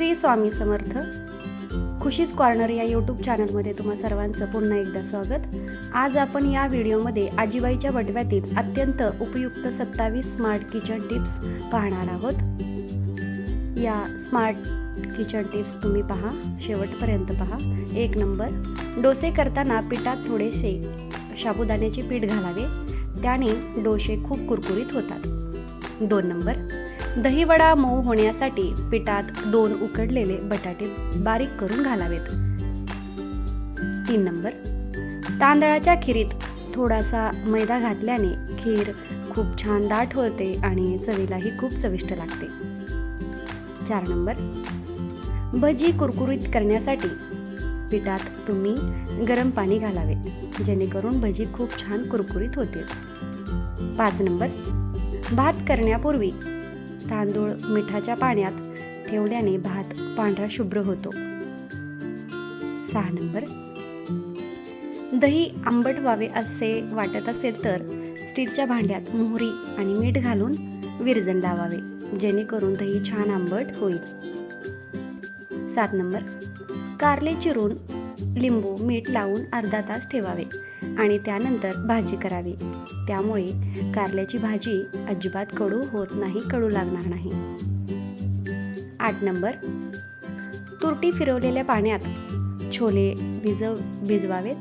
Shri Swami Samarth. Khushi's corner या YouTube चॅनलमध्ये तुम्हा सर्वांचं पुन्हा एकदा स्वागत. आज आपण या व्हिडिओमध्ये आजीबाईच्या बटव्यातील अत्यंत उपयुक्त सत्तावीस स्मार्ट किचन टिप्स पाहणार आहोत. या स्मार्ट किचन टिप्स तुम्ही पहा शेवटपर्यंत पहा. एक नंबर डोसे करताना पिठात थोडेसे साबुदाण्याचे पीठ घालावे. त्याने डोसे खूप कुरकुरीत होतात. दोन नंबर दहीवडा मऊ होण्यासाठी पिठात दोन उकडलेले बटाटे बारीक करून घालावेत. तीन नंबर. तांदळाच्या खिरीत थोडासा मैदा घातल्याने खीर खूप छान दाट होते आणि चवीलाही खूप चविष्ट लागते. चार नंबर. भजी कुरकुरीत करण्यासाठी पिठात तुम्ही गरम पाणी घालावे जेणेकरून भजी खूप छान कुरकुरीत होते पाच नंबर. भात करण्यापूर्वी तांदूळ मिठाच्या पाण्यात ठेवल्याने भात पांढरा शुभ्र होतो. सहा नंबर. दही आंबट व्हावे असे वाटत असेल तर स्टीलच्या भांड्यात मोहरी आणि मीठ घालून विरजण लावावे जेणेकरून दही छान आंबट होईल. सात नंबर. कारले चिरून लिंबू मीठ लावून अर्धा तास ठेवावे आणि त्यानंतर भाजी करावी. त्यामुळे कारल्याची भाजी अजिबात कडू होत नाही कडू लागणार नाही. आठ नंबर. तुरटी फिरवलेल्या पाण्यात छोले भिजव भिजवावेत.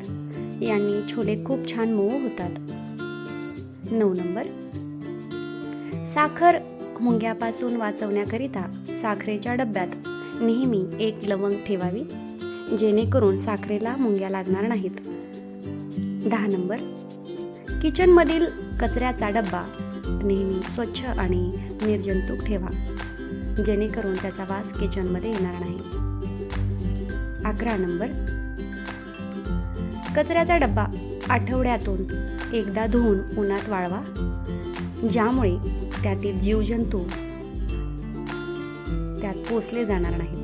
यांनी छोले खूप छान मऊ होतात. नऊ नंबर. साखर मुंग्यापासून वाचवण्याकरिता साखरेच्या डब्यात नेहमी एक लवंग ठेवावी. जेणेकरून साखरेला मुंग्या लागणार नाहीत. दहा नंबर. किचनमधील कचऱ्याचा डब्बा नेहमी स्वच्छ आणि निर्जंतुक ठेवा जेणेकरून त्याचा वास किचनमध्ये येणार नाही. अकरा नंबर. कचऱ्याचा डब्बा आठवड्यातून एकदा धुवून उन्हात वाळवा ज्यामुळे त्यातील जीवजंतू त्यात पोचले जाणार नाहीत.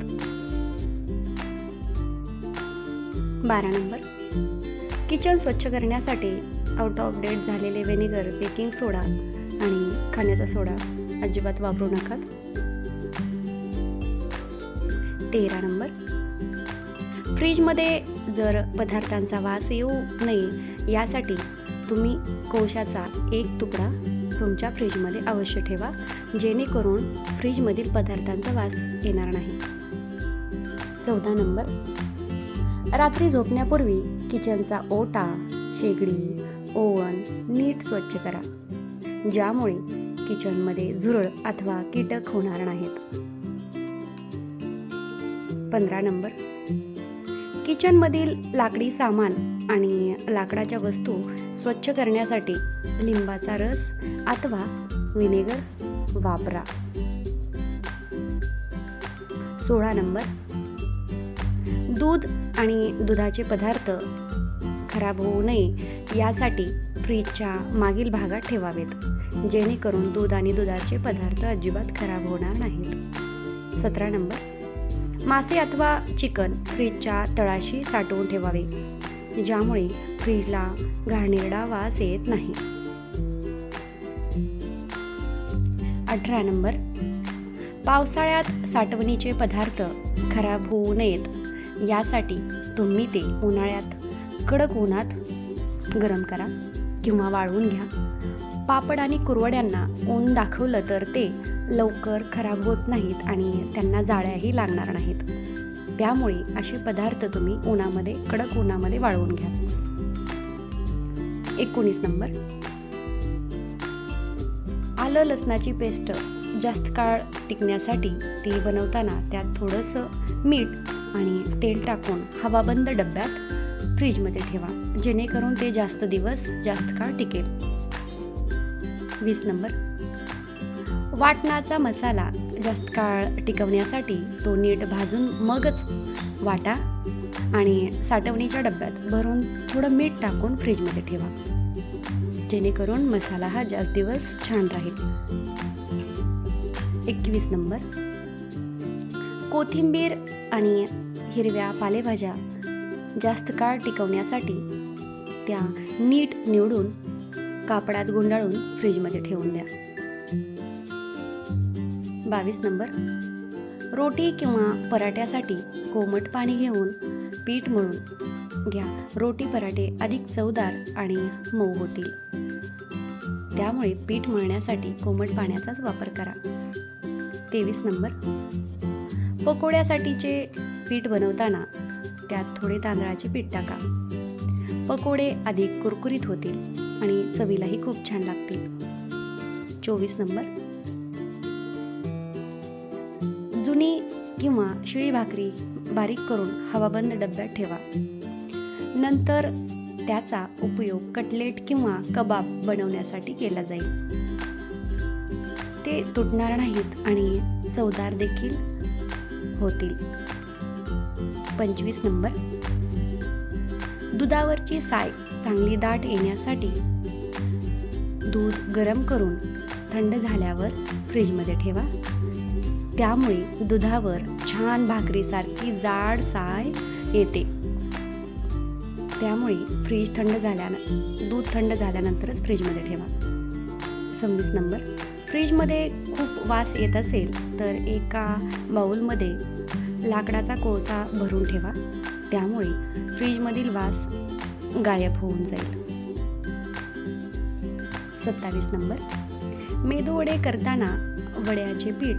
बारा नंबर. किचन स्वच्छ करण्यासाठी आउट ऑफ डेट झालेले व्हिनेगर बेकिंग सोडा आणि खाण्याचा सोडा अजिबात वापरू नका. तेरा नंबर. फ्रीजमध्ये जर पदार्थांचा वास येऊ नये यासाठी तुम्ही कोशाचा एक तुकडा तुमच्या फ्रीजमध्ये अवश्य ठेवा जेणेकरून फ्रीजमधील पदार्थांचा वास येणार नाही. चौदा नंबर. रात्री झोपण्यापूर्वी किचनचा ओटा शेगडी ओव्हन नीट स्वच्छ करा ज्यामुळे किचनमध्ये झुरळ अथवा कीटक होणार नाहीत. पंधरा नंबर. किचनमधील लाकडी सामान आणि लाकडाच्या वस्तू स्वच्छ करण्यासाठी लिंबाचा रस अथवा विनेगर वापरा. सोळा नंबर. दूध आणि दुधाचे पदार्थ खराब होऊ नये यासाठी फ्रीजच्या मागील भागात ठेवावेत जेणेकरून दूध आणि दुधाचे पदार्थ अजिबात खराब होणार नाहीत. सतरा नंबर. मासे अथवा चिकन फ्रीजच्या तळाशी साठवून ठेवावे ज्यामुळे फ्रीजला घाणेरडा वास येत नाही. अठरा नंबर. पावसाळ्यात साठवणीचे पदार्थ खराब होऊ नयेत यासाठी तुम्ही ते उन्हाळ्यात कडक उन्हात गरम करा किंवा वाळवून घ्या. पापड आणि कुरवड्यांना ऊन दाखवलं तर ते लवकर खराब होत नाहीत आणि त्यांना जाळ्याही लागणार नाहीत. त्यामुळे असे पदार्थ तुम्ही उन्हामध्ये कडक उन्हामध्ये वाळवून घ्या. एकोणीस नंबर. आलं लसणाची पेस्ट जास्त काळ टिकण्यासाठी ती बनवताना त्यात थोडंसं मीठ आणि तेल टाकून हवाबंद डब्यात फ्रीजमध्ये ठेवा. जेणेकरून ते जास्त दिवस जास्त काळ टिकेल. वीस नंबर. वाटणाचा मसाला जास्त काळ टिकवण्यासाठी तो नीट भाजून मगच वाटा आणि साठवणीच्या डब्यात भरून थोडं मीठ टाकून फ्रीजमध्ये ठेवा. जेणेकरून मसाला हा जास्त दिवस छान राहील. एकवीस नंबर. कोथिंबीर आणि हिरव्या पालेभाज्या जास्त काळ टिकवण्यासाठी त्या नीट निवडून कापडात गुंडाळून फ्रीजमध्ये ठेवून द्या. बावीस नंबर. रोटी किंवा पराठ्यासाठी कोमट पाणी घेऊन पीठ मळून घ्या. रोटी पराठे अधिक चवदार आणि मऊ होतील. त्यामुळे पीठ मळण्यासाठी कोमट पाण्याचाच वापर करा. तेवीस नंबर. पकोड्यासाठीचे पीठ बनवताना त्यात थोडे तांदळाचे पीठ टाका. पकोडे अधिक कुरकुरीत होतील आणि चवीलाही खूप छान लागतील. चोवीस नंबर. जुनी किंवा शिळी भाकरी बारीक करून हवाबंद डब्यात ठेवा. नंतर त्याचा उपयोग कटलेट किंवा कबाब बनवण्यासाठी केला जाईल. ते तुटणार नाहीत आणि चवदार देखील. होतील. पंचवीस नंबर. दुधावरची साय चांगली दाट येण्यासाठी दूध गरम करून थंड झाल्यावर फ्रीजमध्ये ठेवा. त्यामुळे दुधावर छान भाकरीसारखी जाड साय येते. त्यामुळे फ्रीज थंड झाल्यानं दूध थंड झाल्यानंतरच फ्रीजमध्ये ठेवा. सव्वीस नंबर. फ्रीजमध्ये खूप वास येत असेल तर एका बाऊलमध्ये लाकडाचा कोळसा भरून ठेवा. त्यामुळे फ्रीजमधील वास गायब होऊन जाईल. सत्तावीस नंबर. मेदूवडे करताना वड्याचे पीठ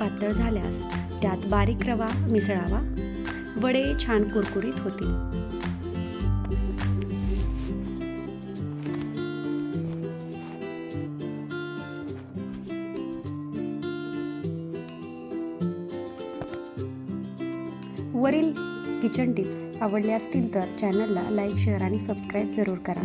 पातळ झाल्यास त्यात बारीक रवा मिसळावा. वडे छान कुरकुरीत होतील. वरील किचन टिप्स आवडल्या असतील तर चॅनलला लाईक शेअर आणि सबस्क्राईब जरूर करा.